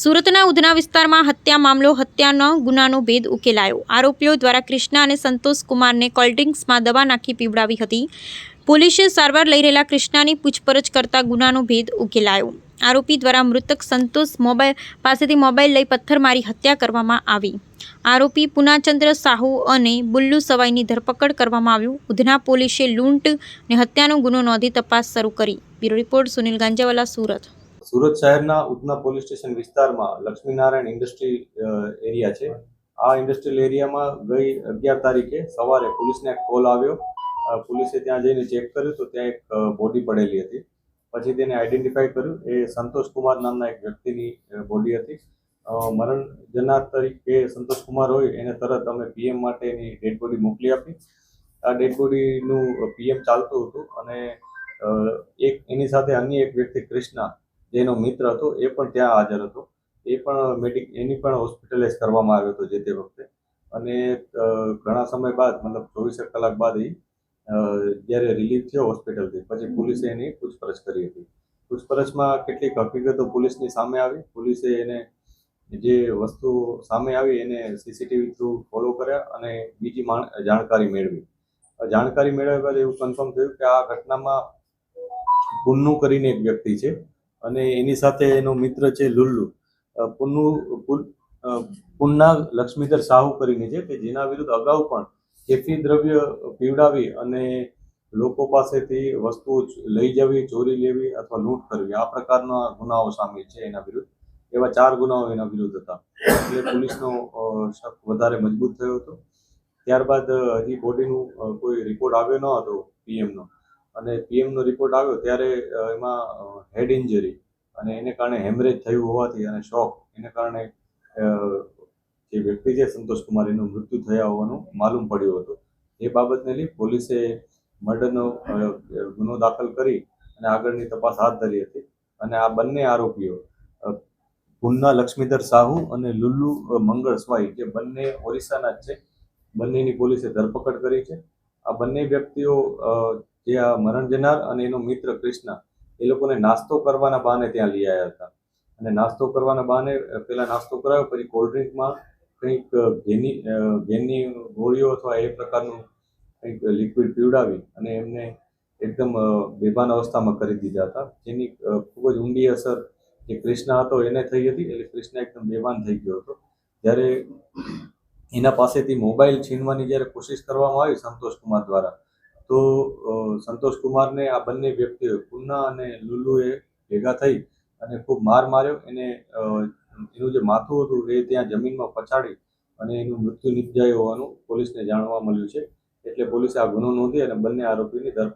સુરતના ઉધના વિસ્તારમાં હત્યા મામલો, હત્યાનો ગુનાનો ભેદ ઉકેલાયો. આરોપીઓ દ્વારા કૃષ્ણા અને સંતોષ કુમારને કોલ્ડ્રિંક્સમાં દવા નાખી પીવડાવી હતી. પોલીસે સારવાર લઈ રહેલા કૃષ્ણાની પૂછપરછ કરતા ગુનાનો ભેદ ઉકેલાયો. આરોપી દ્વારા મૃતક સંતોષ મોબાઈલ પાસેથી મોબાઈલ લઈ પથ્થર મારી હત્યા કરવામાં આવી. આરોપી પુનાચંદ્ર સાહુ અને બુલ્લુ સવાઈની ધરપકડ કરવામાં આવ્યું. ઉધના પોલીસે લૂંટ અને હત્યાનો ગુનો નોંધી તપાસ શરૂ કરી. Bureau report Sunil Ganjawala, Surat. Surat શહેરના ઉધના પોલીસ સ્ટેશન વિસ્તારમાં લક્ષ્મીનારાયણ ઇન્ડસ્ટ્રી એરિયા છે. આ ઇન્ડસ્ટ્રીયલ એરિયામાં ગઈ અગિયાર તારીખે સવારે પોલીસને એક કોલ આવ્યો. પોલીસે ત્યાં જઈને ચેક કર્યું તો ત્યાં એક બોડી પડેલી હતી. પછી તેને આઈડેન્ટિફાઈ કર્યું. એ સંતોષ કુમાર નામના એક વ્યક્તિની બોડી હતી. મરણ જનાર તરીકે સંતોષ કુમાર હોય એને તરત અમે પીએમ માટે એની ડેડ બોડી મોકલી આપી. આ ડેડ બોડીનું પીએમ ચાલતું હતું અને એક એની સાથે અન્ય એક વ્યક્તિ કૃષ્ણા જેનો મિત્ર હતો, એ પણ ત્યાં હાજર હતો. એ પણ મેડિક એની પણ હોસ્પિટલાઇઝ કરવામાં આવ્યો હતો જે તે વખતે. અને ઘણા સમય બાદ, મતલબ ચોવીસેક કલાક બાદ એ જ્યારે રિલીઝ થયો હોસ્પિટલથી પછી પોલીસે એની પૂછપરછ કરી હતી. પૂછપરછમાં કેટલીક હકીકતો પોલીસની સામે આવી. પોલીસે એને જે વસ્તુ સામે આવી એને સીસીટીવી થ્રુ ફોલો કર્યા અને બીજી જાણકારી મેળવી. જાણકારી મેળવ્યા બાદ એવું કન્ફર્મ થયું કે આ ઘટનામાં પુન્નુ કરીને એક વ્યક્તિ છે. અને એની સાથે એનો મિત્ર છે લુલ્લુ. પુન્નુ પુન્ના લક્ષ્મીધર સાહુ કરીને છે કે જેના વિરુદ્ધ અગાઉ પણ કેફી દ્રવ્ય પીવડાવી અને લોકો પાસેથી વસ્તુઓ લઈ જવી, ચોરી લેવી અથવા લૂંટ કરવી. આ પ્રકારના ગુનાઓ સામેલ છે એના વિરુદ્ધ. એવા ચાર ગુનાઓ એના વિરુદ્ધ હતા. એટલે પોલીસનો શક વધારે મજબૂત થયો હતો. ત્યારબાદ હજી બોડીનું કોઈ રિપોર્ટ આવ્યો ન હતો પીએમનો. અને પીએમનો રિપોર્ટ આવ્યો ત્યારે એમાં હેડ ઇન્જરી અને એને કારણે હેમરેજ થયું હોવાથી અને શોક એને કારણે જે વ્યક્તિ છે સંતોષ કુમાર, એનું મૃત્યુ થયા હોવાનું માલુમ પડ્યું હતું. એ બાબતને લઈ પોલીસે મર્ડરનો ગુનો દાખલ કરી અને આગળની તપાસ હાથ ધરી હતી. અને આ બંને આરોપીઓ પુન્ના લક્ષ્મીધર સાહુ અને લુલ્લુ મંગળ સ્વાઈ જે બંને ઓરિસ્સાના જ છે. બંનેની પોલીસે ધરપકડ કરી છે. આ બંને વ્યક્તિઓ જે આ મરણ જનાર અને એનો મિત્ર કૃષ્ણ એ લોકોને નાસ્તો કરવાના બહાને ત્યાં લઈ આવ્યા હતા. અને નાસ્તો કરવાના બહાને પહેલાં નાસ્તો કરાવ્યો પછી કોલ્ડ ડ્રિંકમાં કંઈક ઘેની અ, ગોળીઓ અથવા એ પ્રકારનું કંઈક લિક્વિડ પીવડાવી અને એમને એકદમ બેભાન અવસ્થામાં કરી દીધા હતા. જેની ખૂબ જ ઊંડી અસર જે કૃષ્ણ હતો એને થઈ હતી. એટલે કૃષ્ણ એકદમ બેભાન થઈ ગયો હતો. જ્યારે એના પાસેથી મોબાઈલ છીનવાની જ્યારે કોશિશ કરવામાં આવી સંતોષ કુમાર દ્વારા તો સંતોષ કુમારને આ બંને વ્યક્તિઓ, પુન્ના અને લુલુએ ભેગા થઈ અને ખૂબ માર માર્યો. એને એનું જે માથું હતું એ ત્યાં જમીનમાં પછાડી અને એનું મૃત્યુ નિપજાયું હોવાનું પોલીસને જાણવા મળ્યું છે. એટલે પોલીસે આ ગુનો નોંધી અને બંને આરોપીની ધરપકડ